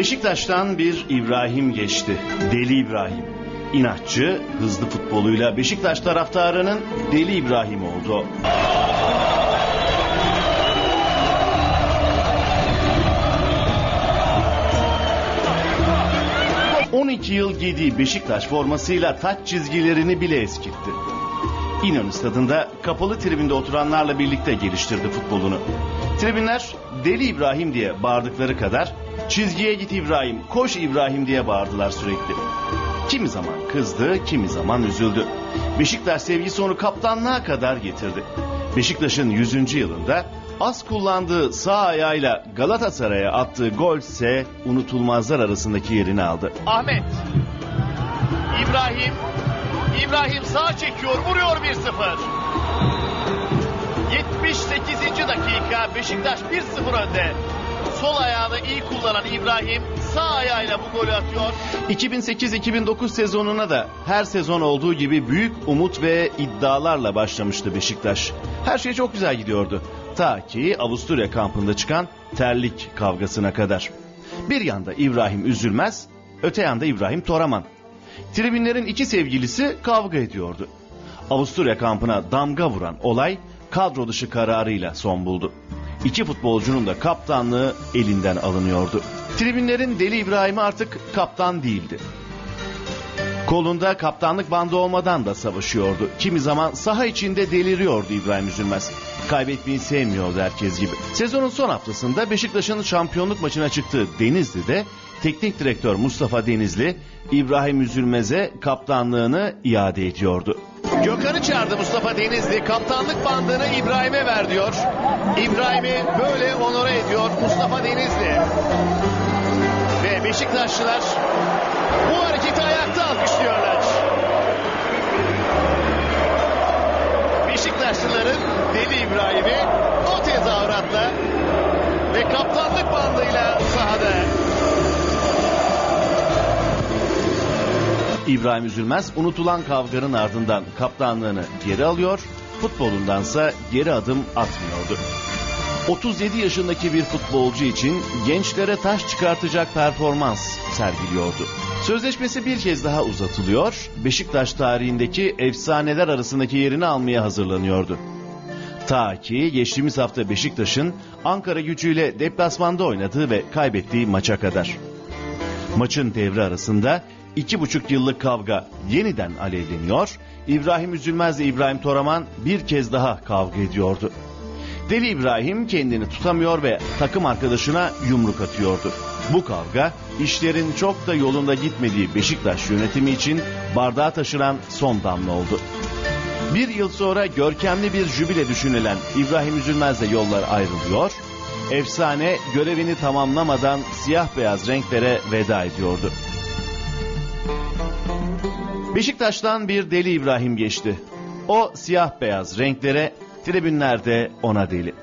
Beşiktaş'tan bir İbrahim geçti. Deli İbrahim. İnatçı, hızlı futboluyla Beşiktaş taraftarının Deli İbrahim oldu. ...12 yıl giydiği Beşiktaş formasıyla taç çizgilerini bile eskitti. İnönü stadında kapalı tribünde oturanlarla birlikte geliştirdi futbolunu. Tribünler Deli İbrahim diye bağırdıkları kadar çizgiye git İbrahim, koş İbrahim diye bağırdılar sürekli. Kimi zaman kızdı, kimi zaman üzüldü. Beşiktaş sevgisi onu kaptanlığa kadar getirdi. Beşiktaş'ın 100. yılında az kullandığı sağ ayağıyla Galatasaray'a attığı gol ise unutulmazlar arasındaki yerini aldı. Ahmet. İbrahim. İbrahim sağ çekiyor, vuruyor 1-0. 78. dakika Beşiktaş 1-0 önde. Sol ayağını iyi kullanan İbrahim sağ ayağıyla bu golü atıyor. 2008-2009 sezonuna da her sezon olduğu gibi büyük umut ve iddialarla başlamıştı Beşiktaş. Her şey çok güzel gidiyordu. Ta ki Avusturya kampında çıkan terlik kavgasına kadar. Bir yanda İbrahim Üzülmez, öte yanda İbrahim Toraman. Tribünlerin iki sevgilisi kavga ediyordu. Avusturya kampına damga vuran olay kadro dışı kararıyla son buldu. İki futbolcunun da kaptanlığı elinden alınıyordu. Tribünlerin Deli İbrahim'i artık kaptan değildi. Kolunda kaptanlık bandı olmadan da savaşıyordu. Kimi zaman saha içinde deliriyordu İbrahim Üzülmez. Kaybetmeyi sevmiyordu herkes gibi. Sezonun son haftasında Beşiktaş'ın şampiyonluk maçına çıktığı Denizli'de teknik direktör Mustafa Denizli İbrahim Üzülmez'e kaptanlığını iade ediyordu. Gökhan'ı çağırdı Mustafa Denizli. Kaptanlık bandını İbrahim'e ver diyor. İbrahim'i böyle onore ediyor Mustafa Denizli. Ve Beşiktaşlılar bu İbrahim'i o tezahüratla ve kaptanlık bandıyla sahada İbrahim Üzülmez unutulan kavganın ardından kaptanlığını geri alıyor, futbolundansa geri adım atmıyordu. 37 yaşındaki bir futbolcu için gençlere taş çıkartacak performans sergiliyordu. Sözleşmesi bir kez daha uzatılıyor, Beşiktaş tarihindeki efsaneler arasındaki yerini almaya hazırlanıyordu. Ta ki geçtiğimiz hafta Beşiktaş'ın Ankara gücüyle deplasmanda oynadığı ve kaybettiği maça kadar. Maçın devre arasında iki buçuk yıllık kavga yeniden alevleniyor. İbrahim Üzülmez ile İbrahim Toraman bir kez daha kavga ediyordu. Deli İbrahim kendini tutamıyor ve takım arkadaşına yumruk atıyordu. Bu kavga işlerin çok da yolunda gitmediği Beşiktaş yönetimi için bardağa taşıran son damla oldu. Bir yıl sonra görkemli bir jübile düşünülen İbrahim Üzülmez'le yollar ayrılıyor. Efsane görevini tamamlamadan siyah beyaz renklere veda ediyordu. Beşiktaş'tan bir deli İbrahim geçti. O siyah beyaz renklere tribünlerde ona deli.